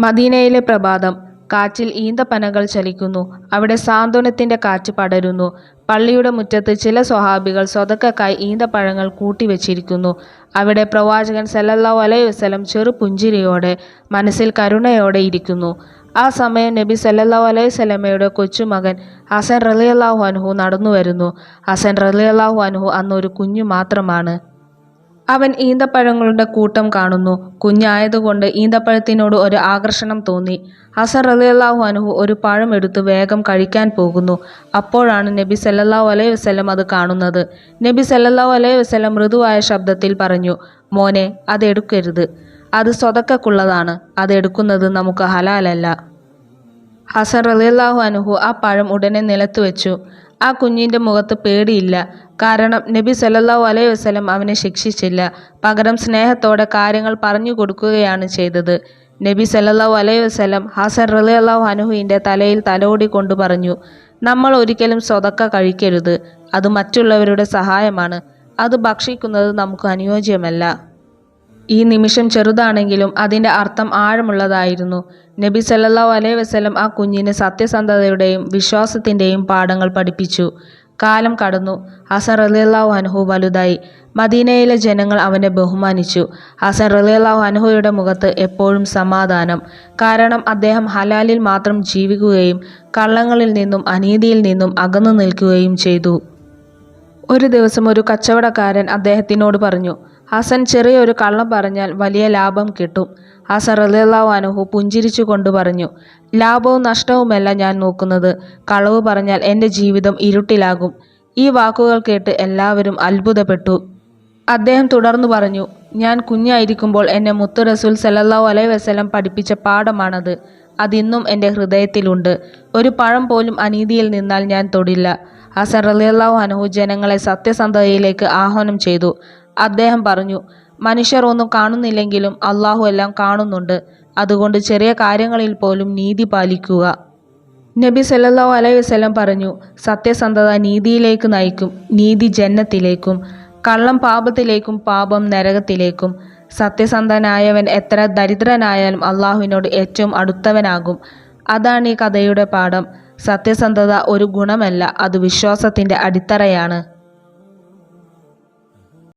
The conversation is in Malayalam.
മദീനയിലെ പ്രഭാതം. കാറ്റിൽ ഈന്തപ്പനകൾ ചലിക്കുന്നു. അവിടെ സാന്ത്വനത്തിന്റെ കാറ്റ് പടരുന്നു. പള്ളിയുടെ മുറ്റത്ത് ചില സ്വഹാബികൾ സ്വതക്കക്കായി ഈന്തപ്പഴങ്ങൾ കൂട്ടിവെച്ചിരിക്കുന്നു. അവിടെ പ്രവാചകൻ സല്ലല്ലാഹു അലൈഹി വസല്ലം ചെറു പുഞ്ചിരിയോടെ മനസ്സിൽ കരുണയോടെ ഇരിക്കുന്നു. ആ സമയം നബി സല്ലല്ലാഹു അലൈഹി സ്വലമയുടെ കൊച്ചുമകൻ ഹസൻ റളിയല്ലാഹു അൻഹു നടന്നു വരുന്നു ഹസൻ റളിയല്ലാഹു അൻഹു അന്നൊരു കുഞ്ഞു മാത്രമാണ്. അവൻ ഈന്തപ്പഴങ്ങളുടെ കൂട്ടം കാണുന്നു. കുഞ്ഞായതുകൊണ്ട് ഈന്തപ്പഴത്തിനോട് ഒരു ആകർഷണം തോന്നി. ഹസൻ റളിയല്ലാഹു അനുഹു ഒരു പഴം എടുത്ത് വേഗം കഴിക്കാൻ പോകുന്നു. അപ്പോഴാണ് നബി സല്ലല്ലാഹു അലൈഹി വസ്ലം അത് കാണുന്നത്. നബി സല്ലല്ലാഹു അലൈഹി വസ്ലം മൃദുവായ ശബ്ദത്തിൽ പറഞ്ഞു മോനെ അതെടുക്കരുത് അത് സ്വതക്കക്കുള്ളതാണ്. അതെടുക്കുന്നത് നമുക്ക് ഹലാലല്ല. ഹസൻ റളിയല്ലാഹു അനുഹു ആ പഴം ഉടനെ നിലത്ത് വെച്ചു. ആ കുഞ്ഞിന്റെ മുഖത്ത് പേടിയില്ല. കാരണം നബി സല്ലല്ലാഹു അലൈഹി വസല്ലം അവനെ ശിക്ഷിച്ചില്ല. പകരം സ്നേഹത്തോടെ കാര്യങ്ങൾ പറഞ്ഞു കൊടുക്കുകയാണ് ചെയ്തത്. നബി സല്ലല്ലാഹു അലൈഹി വസല്ലം ഹസൻ റളിയല്ലാഹു അൻഹുവിന്റെ തലയിൽ തലോടി കൊണ്ട് പറഞ്ഞു നമ്മൾ ഒരിക്കലും സ്വതക്ക കഴിക്കരുത്. അത് മറ്റുള്ളവരുടെ സഹായമാണ്. അത് ഭക്ഷിക്കുന്നത് നമുക്ക് അനുയോജ്യമല്ല. ഈ നിമിഷം ചെറുതാണെങ്കിലും അതിന്റെ അർത്ഥം ആഴമുള്ളതായിരുന്നു. നബി സല്ലല്ലാഹു അലൈഹി വസല്ലം ആ കുഞ്ഞിന് സത്യസന്ധതയുടെയും വിശ്വാസത്തിന്റെയും പാഠങ്ങൾ പഠിപ്പിച്ചു. കാലം കടന്നു. ഹസൻ റളിയല്ലാഹു അൻഹു വലുതായി. മദീനയിലെ ജനങ്ങൾ അവനെ ബഹുമാനിച്ചു. ഹസൻ റളിയല്ലാഹു അൻഹുയുടെ മുഖത്ത് എപ്പോഴും സമാധാനം. കാരണം അദ്ദേഹം ഹലാലിൽ മാത്രം ജീവിക്കുകയും കള്ളങ്ങളിൽ നിന്നും അനീതിയിൽ നിന്നും അകന്നു നിൽക്കുകയും ചെയ്തു. ഒരു ദിവസം ഒരു കച്ചവടക്കാരൻ അദ്ദേഹത്തിനോട് പറഞ്ഞു ഹസൻ ചെറിയൊരു കള്ളം പറഞ്ഞാൽ വലിയ ലാഭം കിട്ടും. ഹസൻ റലിയല്ലാവു അനുഹു പുഞ്ചിരിച്ചു കൊണ്ട് പറഞ്ഞു ലാഭവും നഷ്ടവുമല്ല ഞാൻ നോക്കുന്നത്. കളവ് പറഞ്ഞാൽ എന്റെ ജീവിതം ഇരുട്ടിലാകും. ഈ വാക്കുകൾ കേട്ട് എല്ലാവരും അത്ഭുതപ്പെട്ടു. അദ്ദേഹം തുടർന്നു പറഞ്ഞു ഞാൻ കുഞ്ഞായിരിക്കുമ്പോൾ എന്നെ മുത്തു റസൂൽ സല്ലല്ലാഹു അലൈഹി വസല്ലം പഠിപ്പിച്ച പാഠമാണത്. അതിന്നും എന്റെ ഹൃദയത്തിലുണ്ട്. ഒരു പഴം പോലും അനീതിയിൽ നിന്നാൽ ഞാൻ തൊടില്ല. ഹസൻ റലിയല്ലാഹു അനഹു ജനങ്ങളെ സത്യസന്ധതയിലേക്ക് ആഹ്വാനം ചെയ്തു. അദ്ദേഹം പറഞ്ഞു മനുഷ്യർ ഒന്നും കാണുന്നില്ലെങ്കിലും അള്ളാഹു എല്ലാം കാണുന്നുണ്ട്. അതുകൊണ്ട് ചെറിയ കാര്യങ്ങളിൽ പോലും നീതി പാലിക്കുക. നബി സല്ലല്ലാഹു അലൈഹി വസല്ലം പറഞ്ഞു സത്യസന്ധത നീതിയിലേക്ക് നയിക്കും നീതി ജന്നത്തിലേക്കും കള്ളം പാപത്തിലേക്കും പാപം നരകത്തിലേക്കും. സത്യസന്ധനായവൻ എത്ര ദരിദ്രനായാലും അള്ളാഹുവിനോട് ഏറ്റവും അടുത്തവനാകും. അതാണ് ഈ കഥയുടെ പാഠം. സത്യസന്ധത ഒരു ഗുണമല്ല അത് വിശ്വാസത്തിന്റെ അടിത്തറയാണ്.